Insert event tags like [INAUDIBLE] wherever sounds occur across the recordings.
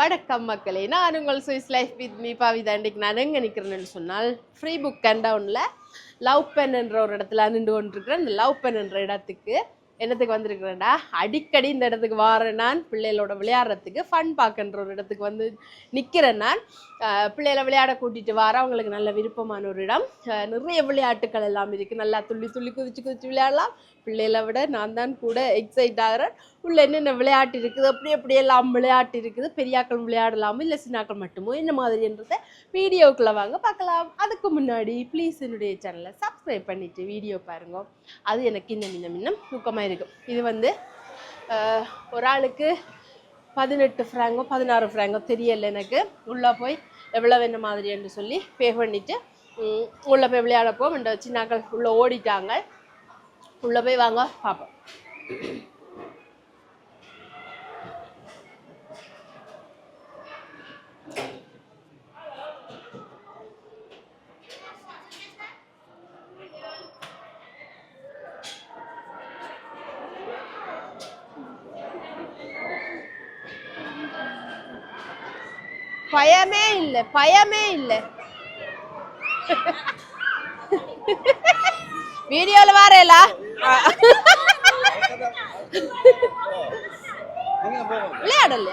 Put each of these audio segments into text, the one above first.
வணக்கம் மக்களே நான் உங்கள் Swiss life with me Bavitha இன்றைக்கு நான் எங்கே நிற்கிறேன்னு சொன்னால் ஃப்ரீ புக் கண்டவுனில் லவ் பென் என்ற ஒரு இடத்துல நின்று கொண்டிருக்கிறேன். இந்த லவ் பென் என்ற இடத்துக்கு என்னத்துக்கு வந்திருக்கிறேன்டா? அடிக்கடி இந்த இடத்துக்கு வாரேன் நான். பிள்ளைகளோட விளையாடுறதுக்கு ஃபன் பார்க்கன்ற ஒரு இடத்துக்கு வந்து நிற்கிறேன் நான். பிள்ளைகளை விளையாட கூட்டிகிட்டு வர. அவங்களுக்கு நல்ல விருப்பமான ஒரு இடம். நிறைய விளையாட்டுகள் எல்லாம் இருக்குது நல்லா துள்ளி துள்ளி குதிச்சு குதிச்சு விளையாடலாம். பிள்ளைகளை விட நான் தான் கூட எக்ஸைட் ஆகிறேன். உள்ள என்னென்ன விளையாட்டு இருக்குது? அப்படி அப்படி எல்லாம் விளையாட்டு இருக்குது? பெரியாக்கள் விளையாடலாமோ? இல்லை சின்னாக்கள் மட்டுமோ? என்ன மாதிரின்றத வீடியோக்குள்ளே வாங்க பார்க்கலாம். அதுக்கு முன்னாடி ப்ளீஸ் என்னுடைய சேனலை சப்ஸ்கிரைப் பண்ணிவிட்டு வீடியோ பாருங்க. அது எனக்கு இன்னும் இன்னும் இன்னும் ஊக்கமாக இருக்கும் இது வந்து ஒரு ஆளுக்கு பதினெட்டு ஃப்ராங்கோ பதினாறு ஃப்ராங்கோ தெரியல எனக்கு. உள்ளே போய் எவ்வளோ என்ன மாதிரின்னு சொல்லி பே பண்ணிவிட்டு உள்ளே போய் விளையாடப்போ இந்த சின்னாக்கள் உள்ளே ஓடிட்டாங்க. உள்ளே போய் வாங்க பார்ப்போம் பயமே இல்லை. வீடியோல வரேலா? விளையாடல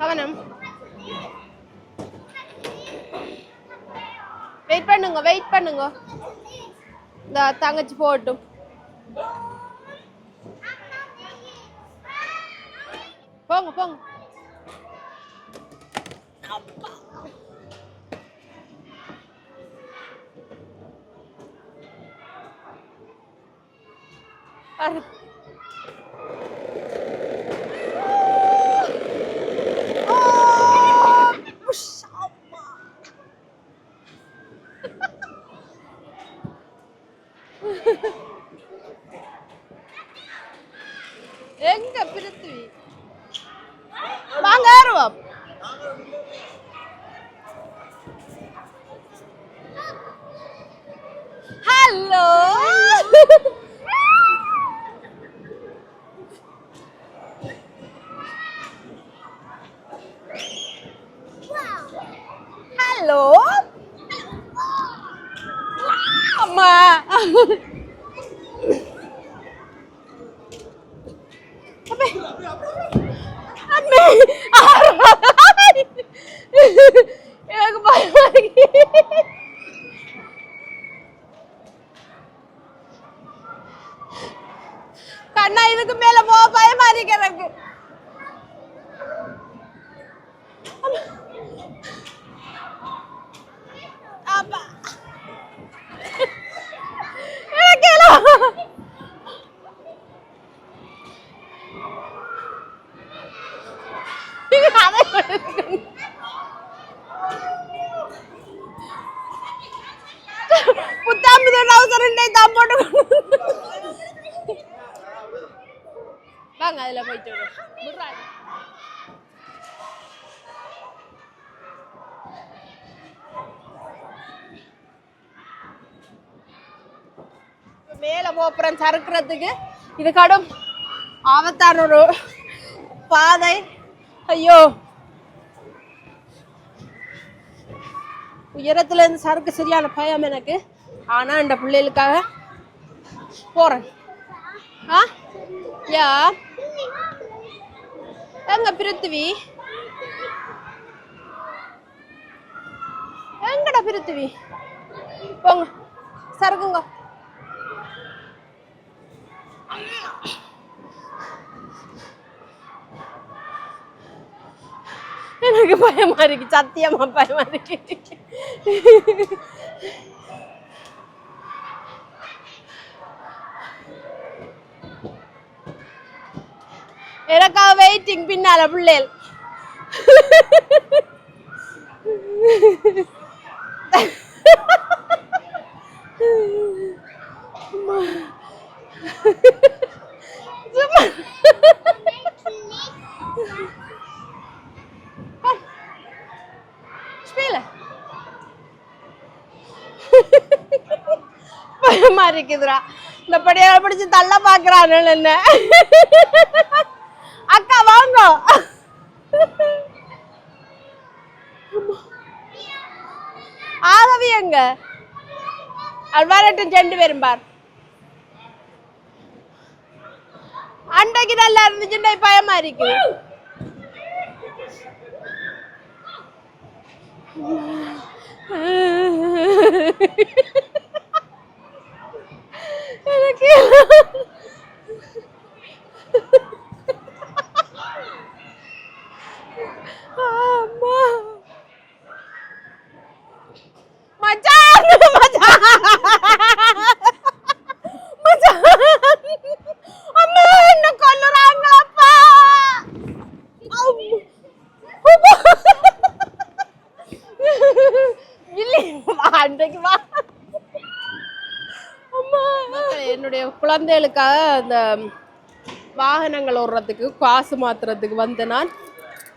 கவனம் வெயிட் பண்ணுங்க வெயிட் பண்ணுங்க. இந்த தங்கச்சி போட்டும் போங்க போங்க. எங்க பிருத்திவி வாங்க ஏறுவோம் ஹலோ ஹலோ அம்மா அம்மே எனக்கு பயமா இருக்கு கண்ணா இதுக்கு மேல போக பயமா இருக்கு எனக்கு அப்பா. எனக்கு எல்லாம் அதை தான் போட்டு வாங்க அதுல போயிட்டு கோபுரம் சறுக்கிறதுக்கு இது கடும் ஆபத்தான ஒரு பாதை. ஐயோ. உயரத்துல இருந்து சறுக்கு சரியான பயம் எனக்கு. ஆனா இந்த பிள்ளைகளுக்காக போறேன். ஆ? யா? எங்க பிருத்திவி எங்கடா பிருத்திவி போங்க. சறுக்குங்க. எனக்கு பயமா இருக்கு சத்தியமா பயமா இருக்கு எனக்காக வெயிட்டிங் பின்னால பிள்ளைகள் Spelen. பயமா இருக்குதுரா இந்த படியால பிடிச்சு தள்ள பாக்குறான் என்ன அக்கா வாங்க. ஆதவி எங்க? அல்வாரட்டும் செண்டு பேரும் பார். அன்றைக்கு நல்லா இருந்துச்சுன்னா இப்ப பயமா இருக்கு எனக்கு அம்மா மச்சான் மச்சான் மச்சான் அம்மா என்ன கொல்லுறாங்களப்பா இல்லை வா அன்றைக்கு வா அம்மா என்னுடைய குழந்தைகளுக்காக அந்த வாகனங்கள் ஓடுறதுக்கு காசு மாற்றுறதுக்கு வந்து நான்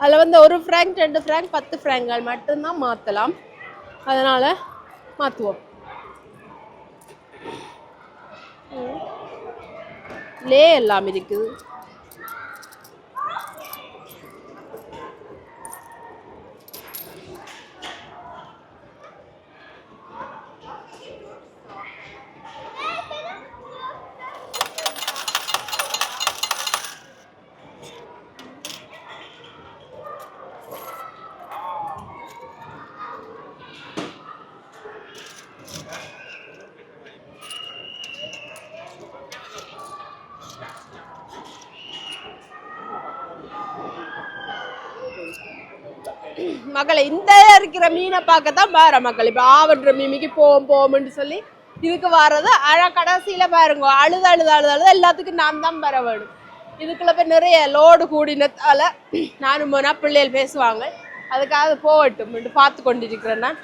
அதில் வந்து ஒரு ஃப்ராங்க் ரெண்டு ஃப்ராங்க் பத்து ஃப்ராங்கள் மட்டும்தான் மாற்றலாம் அதனால் மாற்றுவோம் லே எல்லாம் இருக்குது. மக்களை இந்த இருக்கிற மீனை பார்க்க தான் பாரு மக்கள். இப்போ ஆவன்ற மீமிக்கு போவோம் போவோம்னு சொல்லி இதுக்கு வர்றது அழ கடைசியில் பாருங்க அழுது அழுது அழுது அழுது எல்லாத்துக்கும் நான் தான் வர வேணும். இதுக்குள்ள போய் நிறைய லோடு கூடினத்தால் நானும் போனால் பிள்ளைகள் பேசுவாங்க. அதுக்காக போகட்டும் பார்த்து கொண்டிருக்கிறேன் நான்.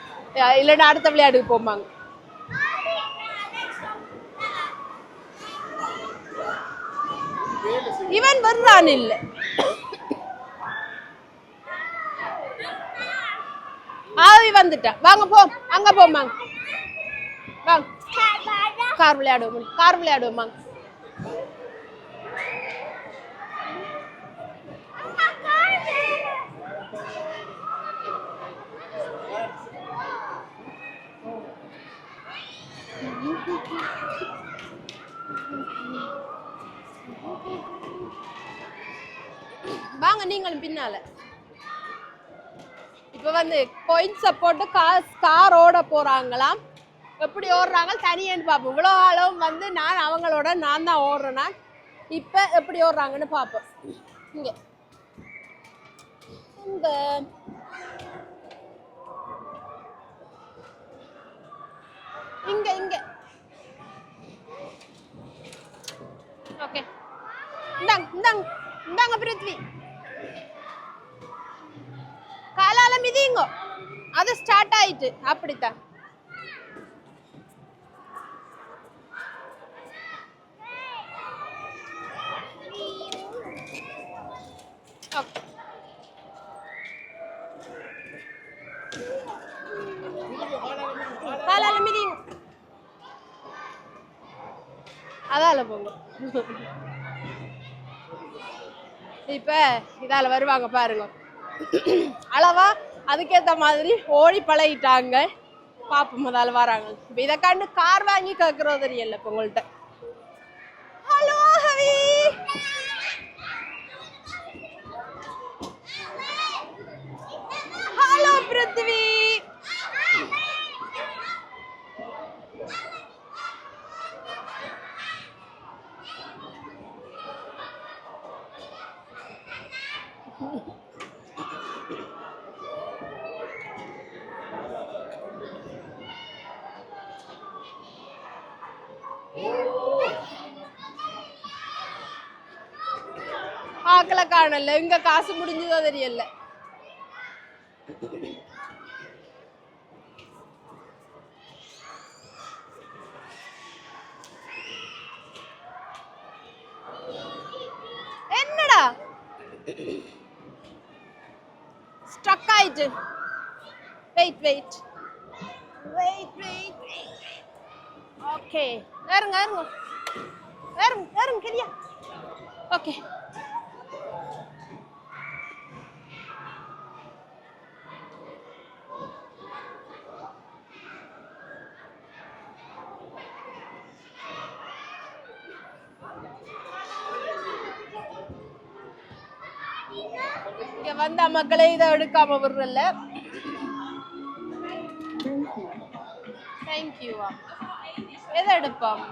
இல்லைன்னா அடுத்த விளையாட்டுக்கு போவாங்க இவன் வர்றான் இல்லை. வந்துட்டா வாங்க போ. அங்க போமாங்க வாங்க. கார் விளையாடுவோம் கார் விளையாடுவோமாங்க வாங்க நீங்களும் பின்னால. இப்போ வந்து coins-அ போட்டு காஸ் கார் ஓட எப்படி ஓடுறாங்க? தனியான்னு பார்ப்போம் இவ்வளோ ஆளும் வந்து நான் அவங்களோட நான் தான் ஓடுறேன்னா இப்போ எப்படி ஓடுறாங்கன்னு பார்ப்போம் இங்கே. இந்த. இங்கே இங்கே. ஓகே இந்தாங்க இந்தாங்க இந்தாங்க பிருத்வி. மிதிங்க அது ஸ்டார்ட் ஆயிட்டு அப்படித்தான். Okay. அதால போங்க. இப்ப இதால வருவாங்க பாருங்க. அளவா அதுக்கேற்ற மாதிரி ஓடி பழகிட்டாங்க. பாப்போம் முதல்ல வராங்க. இப்போ இதை கண்டு கார் வாங்கி கேக்குறது தெரியல இப்போ உங்கள்கிட்ட ஹலோ ஹவி ஹலோ பிருத்வி. [LAUGHS] ஆக்களை காணல. இங்க காசு முடிஞ்சதோ தெரியல. என்னடா? ஸ்ட்ரக் ஆயிட்டு. Wait wait wait wait okay ஏறுங்க ஏறுங்க ஏறுங்க ஏறுங்க கரியா ஓகே இங்க வந்த மக்களே இதை எடுக்காம விடுறல தேங்க்யூவா எதை எடுப்போம்?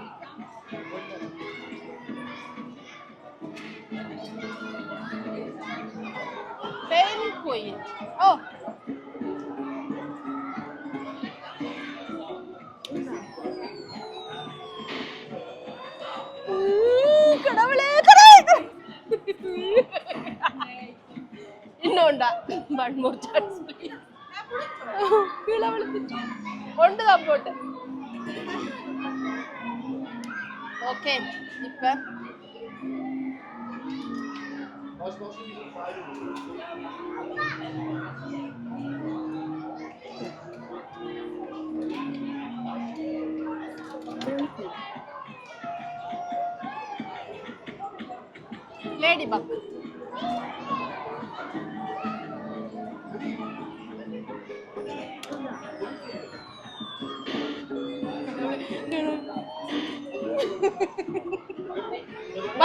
பெயின் கோயில் ஓ വൺ മോർ ചാൻസ് ഉണ്ട് സപ്പോർട്ട് ഓക്കെ ഇപ്പം. ലേഡി ബക്ക്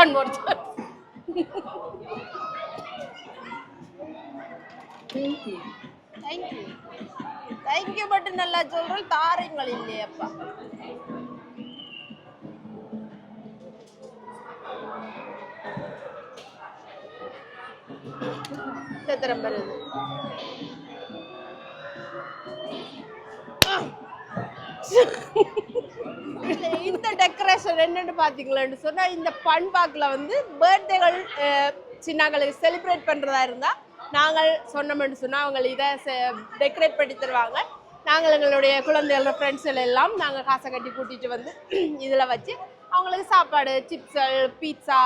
போட்டு ஓகே இப்போ ladybug one more thank you thank you மட்டும் நல்லா சொல்றோம் தாரங்கள் இல்லையப்பா சத்திரம் வருது. இல்ல, இந்த என்னென்னு என்னன்னு சொன்னால் இந்த பண்பாக்கில் வந்து பர்த்டேகள் சின்னங்களுக்கு செலிப்ரேட் பண்ணுறதா இருந்தால் நாங்கள் சொன்னோம்னு சொன்னால் அவங்க இதை டெக்கரேட் பண்ணி தருவாங்க. நாங்கள் எங்களுடைய குழந்தைகளோட ஃப்ரெண்ட்ஸ் எல்லாம் நாங்கள் காசை கட்டி கூட்டிகிட்டு வந்து [CLEARS THROAT] இதில் வச்சு அவங்களுக்கு சாப்பாடு சிப்ஸல் பீட்சா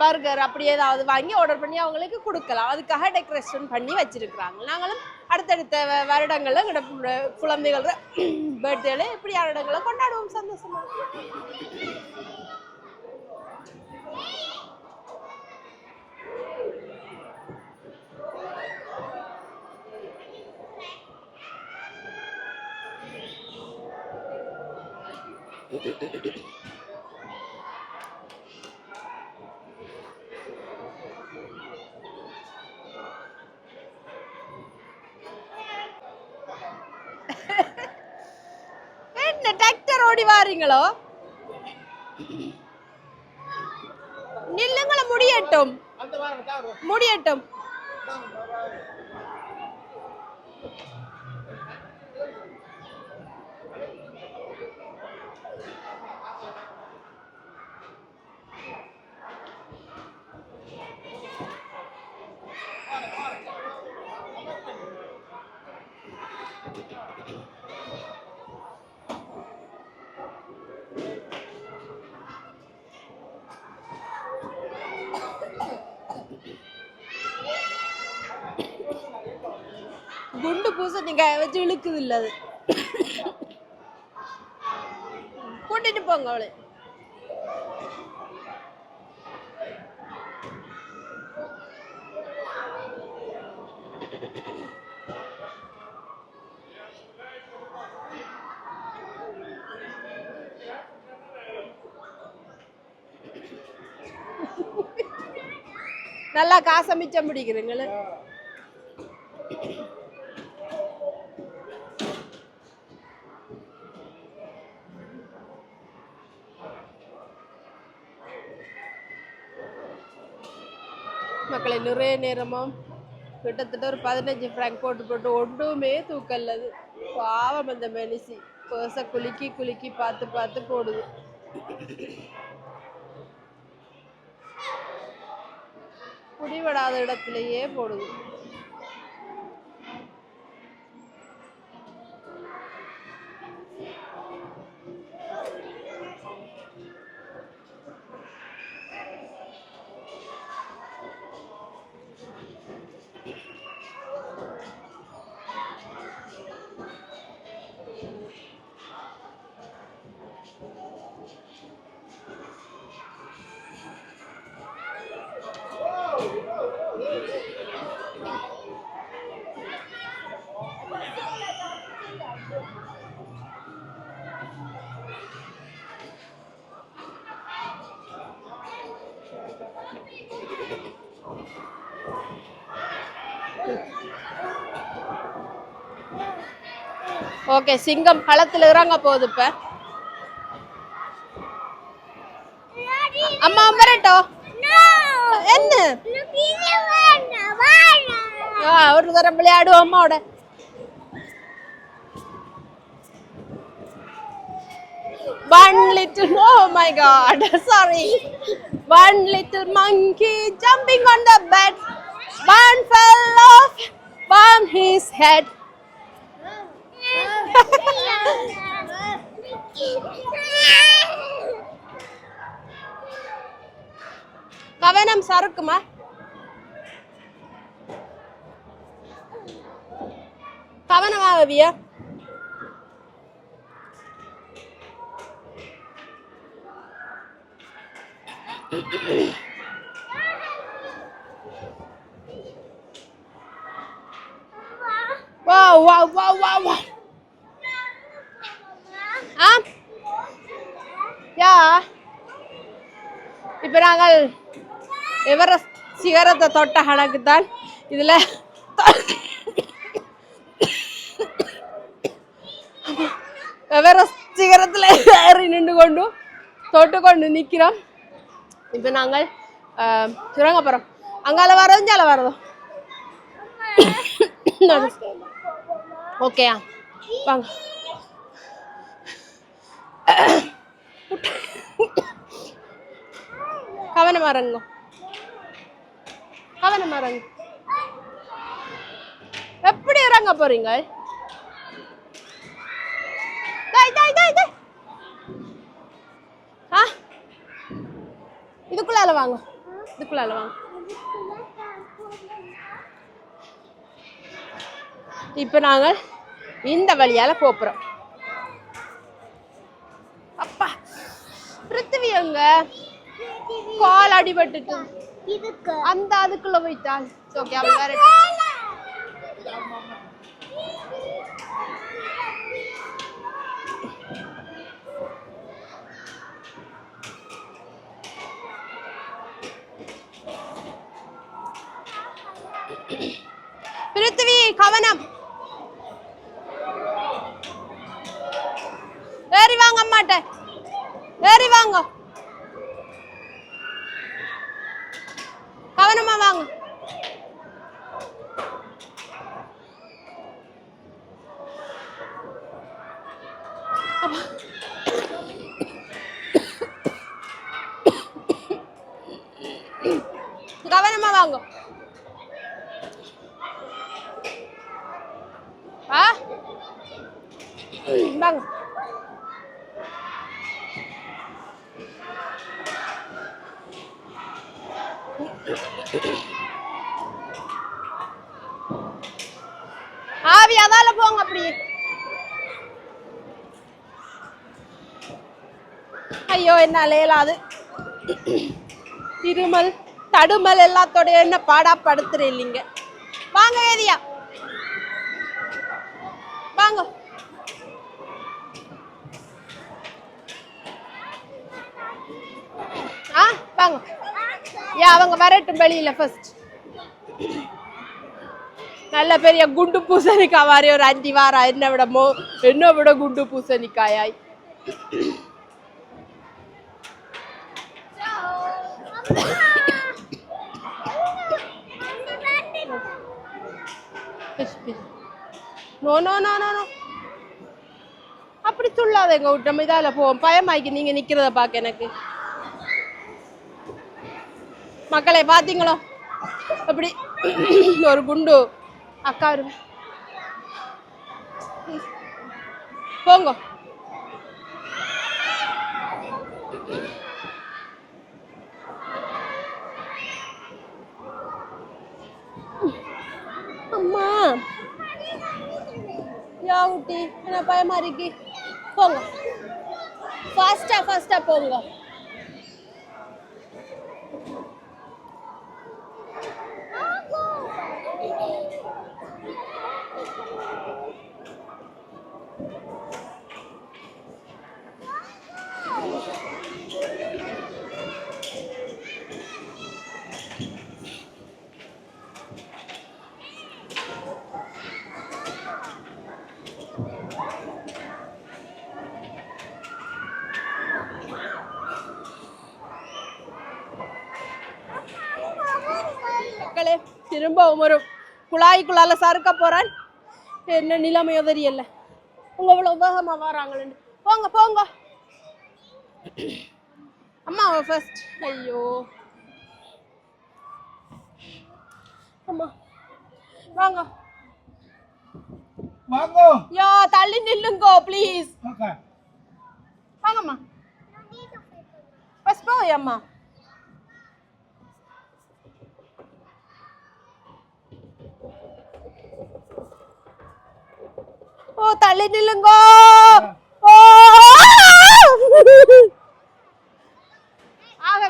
பர்கர் அப்படி ஏதாவது வாங்கி ஆர்டர் பண்ணி அவங்களுக்கு கொடுக்கலாம். அதுக்காக டெக்கரேஷன் பண்ணி வச்சுருக்குறாங்க. நாங்களும் அடுத்தடுத்த வ- வருடங்கள்ல எங்களோட குழந்தைகளோட பர்த்டேல இப்படி வருடங்களை கொண்டாடுவோம் சந்தோஷமா Thank you. ஓடி நில்லுங்கள முடியட்டும். முடியட்டும். குண்டு பூசணிக்காய வச்சு இழுக்குது இல்ல அது. கூட்டிட்டு போங்க அவளை. நல்லா காசை மிச்சம் பிடிக்கிறீங்களே மக்களை நிறைய நேரமும் கிட்டத்தட்ட ஒரு பதினஞ்சு ஃப்ராங்க் போட்டு போட்டு ஒன்றுமே தூக்கல்லது. பாவம் அந்த மெனிசி பேச குலுக்கி குலுக்கி பார்த்து பார்த்து போடுது. குடிபடாத இடத்துலயே போடுது. ஓகே சிங்கம் களத்தில் இறங்க போகுது இப்போ அம்மா வரட்டோ என்ன ஆ, ஒரு தரம் விளையாடுவோம் அம்மாவோட One little, oh my god, sorry. One little monkey jumping on the bed. One fell off bumped his head. கவனம் சறுக்குமா? கவனமா வியா வா வா வா வா வா ஆ யா இப்போ நாங்கள் எவரெஸ்ட் சிகரத்தை தொட்ட கணக்கு தான் இதில் எவரெஸ்ட் சிகரத்தில் ஏறி நின்று கொண்டு தொட்டு கொண்டு நிற்கிறோம் இப்போ நாங்கள் சுரங்கப்புறம் அங்கால வரதும் ஜால வரதும் ஓகேயா? வாங்க. கவனமா இறங்க கவனமா இறங்கு எப்படி இறங்க போறீங்க? டேய், இதுக்குள்ளால வாங்க. இதுக்குள்ளால வாங்க. இப்போ நாங்கள் இந்த வழியால போறோம். அப்பா பிருத்திவி அங்க கால் அடிபட்டுட்டு. அந்த அதுக்குள்ள போயிட்டாள் ஓகே அவ வேற பிருத்திவி கவனம். ஏறி வாங்க அம்மாட்ட. ஏறி வாங்க கவனமா வாங்க அப்பா. கவனமா வாங்க ஆ வாங்க ஆவி அதால போங்க அப்படியே ஐயோ என்னால இயலாது. இருமல் தடுமல் எல்லாத்தோட என்ன பாடா படுத்துற இல்லைங்க வாங்க ஏதியா வாங்க. ஆ வாங்க. ஏ அவங்க வரட்டும் வெளியில ஃபர்ஸ்ட் நல்ல பெரிய குண்டு பூசணிக்காய் மாதிரி ஒரு அஞ்சு வாரா. என்ன விட மோ என்ன விட குண்டு பூசணிக்காயாய். No no no no no அப்படி சொல்லாத எங்க விட்டோம் இதால போவோம். பயமாக்கி நீங்க நிக்கிறத பார்க்க எனக்கு. மக்களை பாத்தீங்களோ? அப்படி ஒரு குண்டு. அக்கா வருவ போங்க அம்மா யா ஊட்டி என்ன பயமா இருக்கு. போங்க. ஃபாஸ்ட்டாக ஃபாஸ்ட்டாக போங்க. திரும்பவும் ஒரு குழாய்க்குள்ளால சறுக்க போறேன். என்ன நிலைமையோ தெரியல. உங்க இவ்வளவு வேகமா வராங்களேன்னு. போங்க போங்க. அம்மா ஃபர்ஸ்ட் ஐயோ. அம்மா. வாங்க. வாங்கோ. யா தள்ளி நில்லுங்கோ ப்ளீஸ் வாங்கம்மா. ஃபர்ஸ்ட் போய் அம்மா. ஓ தள்ளி நில்லுங்கோ. ஓ. ஆக.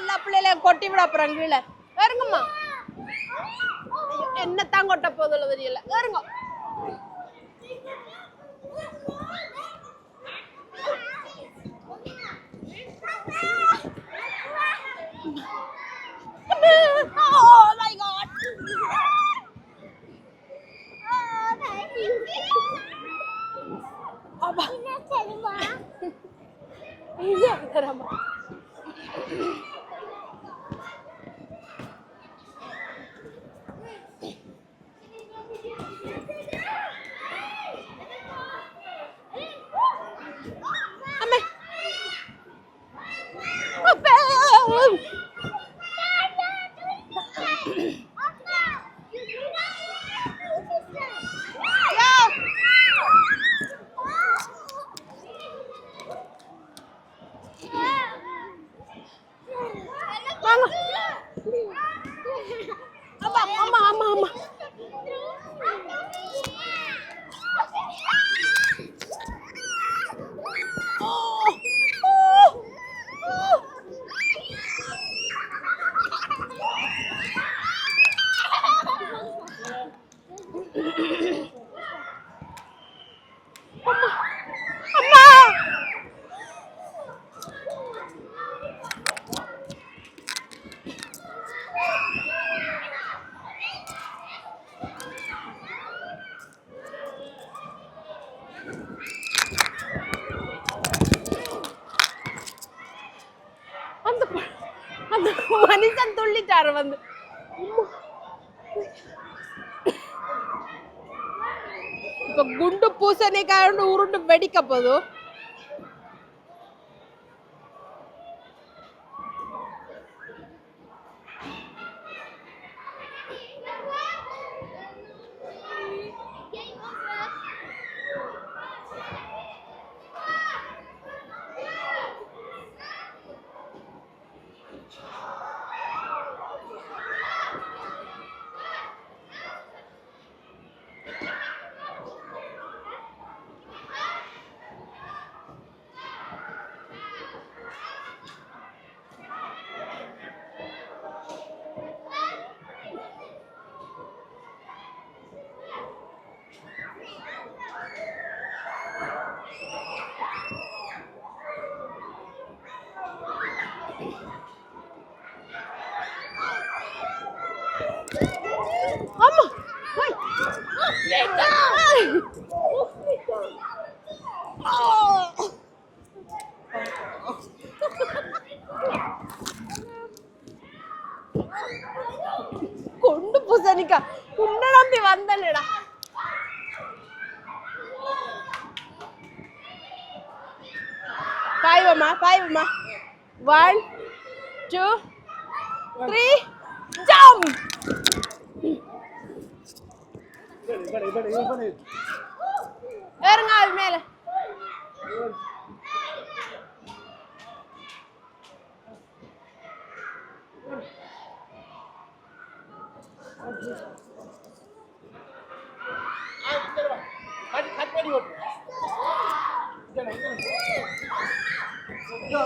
எல்லா பிள்ளைகளையும் கொட்டி விட அப்புறம் கீழே. வேறுங்கம்மா என்னத்தான் கொட்ட போதில்ல தெரியல. வேறுங்க Oh my god. அப்பா. இல்ல, தரமா. அம்மே. அப்பா. யா. வாங்க. அப்பா, அம்மா அம்மா அம்மா ஓ ஓ ஓ அம்மா அந்த ப- அந்த மனுஷன் வந்து அம்மா. இப்ப குண்டு பூசணிக்காய் உருண்டு வெடிக்க போதும் இப்படி இப்படி இப்படி ஏறுங்க அது மேல கட் கட் பண்ணி ஓட்டு இங்க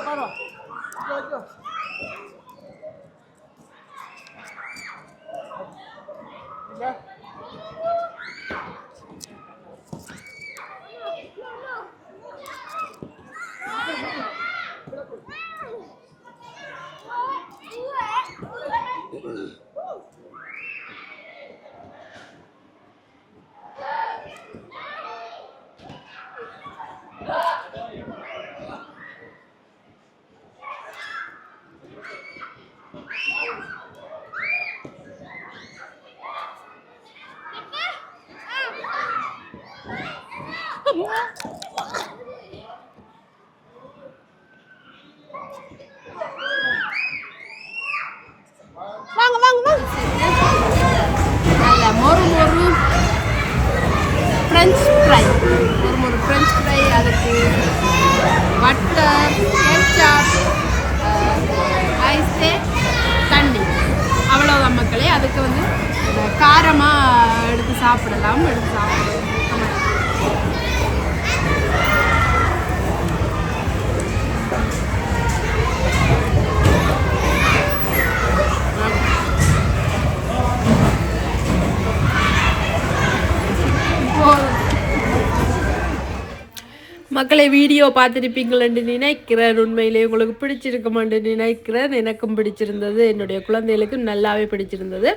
மக்களை வீடியோ பார்த்துருப்பீங்களேன்னு நினைக்கிறேன். உண்மையிலே உங்களுக்கு பிடிச்சிருக்குமென்று நினைக்கிறேன். எனக்கும் பிடிச்சிருந்தது. என்னுடைய குழந்தைகளுக்கும் நல்லாவே பிடிச்சிருந்தது.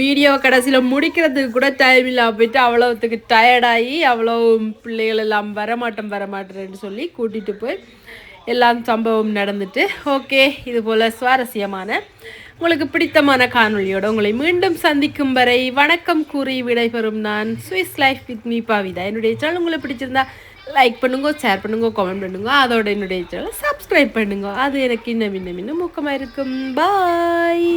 வீடியோ கடைசியில் முடிக்கிறதுக்கு கூட டைம் இல்லாமல் போயிட்டு அவ்வளோத்துக்கு டயர்டாகி அவ்வளோ பிள்ளைகள் எல்லாம் வரமாட்டோம் வரமாட்டேன்னு சொல்லி கூட்டிகிட்டு போய் எல்லாம் சம்பவம் நடந்துட்டு ஓகே இது போல் சுவாரஸ்யமான உங்களுக்கு பிடித்தமான காணொளியோட உங்களை மீண்டும் சந்திக்கும் வரை வணக்கம் கூறி விடைபெறும் நான் Swiss life with me Bavitha. என்னுடைய சேனல் உங்களுக்கு பிடிச்சிருந்தா லைக் பண்ணுங்க ஷேர் பண்ணுங்க கமெண்ட் பண்ணுங்க. அதோட என்னுடைய சேனல் சப்ஸ்கிரைப் பண்ணுங்க. அது எனக்கு இன்னும் இன்னும் இன்னும் ஊக்கமாக இருக்கும். பாய்